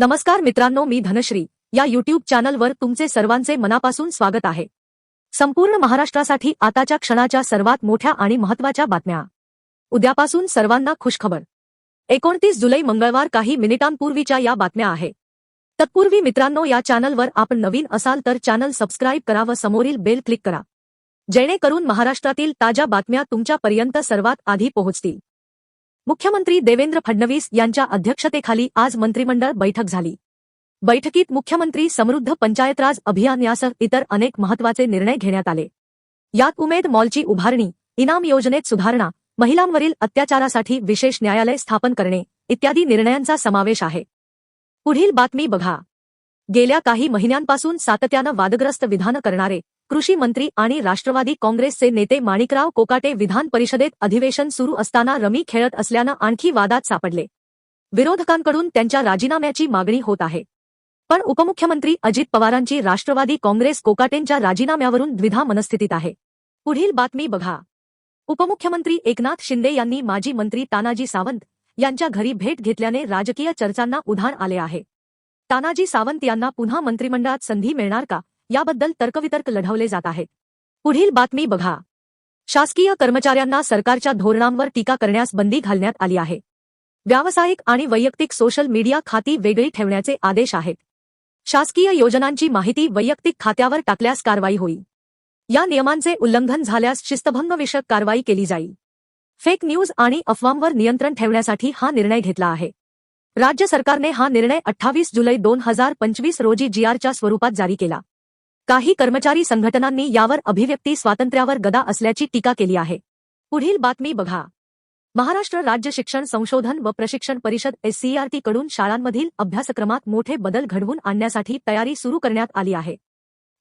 नमस्कार मित्रांनो मी धनश्री. या युट्यूब चॅनलवर तुमचे सर्वांचे मनापासून स्वागत आहे. संपूर्ण महाराष्ट्रासाठी आताच्या क्षणाच्या सर्वात मोठ्या आणि महत्त्वाच्या बातम्या. उद्यापासून सर्वांना खुशखबर. एकोणतीस जुलै मंगळवार काही मिनिटांपूर्वीच्या या बातम्या आहे. तत्पूर्वी मित्रांनो या चॅनलवर आपण नवीन असाल तर चॅनल सबस्क्राईब करा व समोरील बेल क्लिक करा. जेणेकरून महाराष्ट्रातील ताज्या बातम्या तुमच्यापर्यंत सर्वात आधी पोहोचतील. मुख्यमंत्री देवेंद्र फडणवीस यांच्या अध्यक्षतेखाली आज मंत्रिमंडळ बैठक झाली. बैठकीत मुख्यमंत्री समृद्ध पंचायतराज अभियान यासह इतर अनेक महत्त्वाचे निर्णय घेण्यात आले. यात उमेद मॉलची उभारणी इनाम योजनेत सुधारणा महिलांवरील अत्याचारासाठी विशेष न्यायालय स्थापन करणे इत्यादी निर्णयांचा समावेश आहे. पुढील बातमी बघा. गेल्या काही महिन्यांपासून सातत्यानं वादग्रस्त विधानं करणारे कृषी मंत्री आणि राष्ट्रवादी काँग्रेसचे नेते माणिकराव कोकाटे विधान परिषदेत अधिवेशन सुरू असताना रमी खेळत असल्यानं आणखी वादात सापडले. विरोधकांकडून त्यांच्या राजीनाम्याची मागणी होत आहे. पण उपमुख्यमंत्री अजित पवारांची राष्ट्रवादी काँग्रेस कोकाटेंच्या राजीनाम्यावरून द्विधा मनस्थितीत आहे. पुढील बातमी बघा. उपमुख्यमंत्री एकनाथ शिंदे यांनी माजी मंत्री तानाजी सावंत यांच्या घरी भेट घेतल्याने राजकीय चर्चांना उधाण आले आहे. तानाजी सावंत यांना पुन्हा मंत्रिमंडळात संधी मिळणार का? याबद्दल तर्कवितर्क लढवले जात आहेत. पुढील बातमी बघा. शासकीय कर्मचाऱ्यांना सरकारच्या धोरणांवर टीका करण्यास बंदी घालण्यात आली आहे. व्यावसायिक आणि वैयक्तिक सोशल मीडिया खाती वेगळी ठेवण्याचे आदेश आहेत. शासकीय योजनांची माहिती वैयक्तिक खात्यावर टाकल्यास कारवाई होईल. या नियमांचे उल्लंघन झाल्यास शिस्तभंगविषयक कारवाई केली जाईल. फेक न्यूज आणि अफवांवर नियंत्रण ठेवण्यासाठी हा निर्णय घेतला आहे. राज्य सरकारने हा निर्णय अठ्ठावीस जुलै दोन हजार पंचवीस रोजी जीआरच्या स्वरूपात जारी केला. काही कर्मचारी संघटनांनी यावर अभिव्यक्ती स्वातंत्र्यावर गदा असल्याची टीका केली आहे. पुढील बातमी बघा. महाराष्ट्र राज्य शिक्षण संशोधन व प्रशिक्षण परिषद एससीईआरटी कडून शाळांमधील अभ्यासक्रमात मोठे बदल घडवून आणण्यासाठी तयारी सुरू करण्यात आली आहे.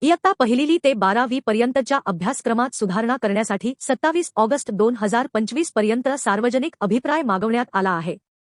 इयत्ता पहिलीली ते बारावी पर्यंतच्या अभ्यासक्रमात सुधारणा करण्यासाठी सत्तावीस ऑगस्ट दोन हजार पंचवीसपर्यंत सार्वजनिक अभिप्राय मागवण्यात आला आहे.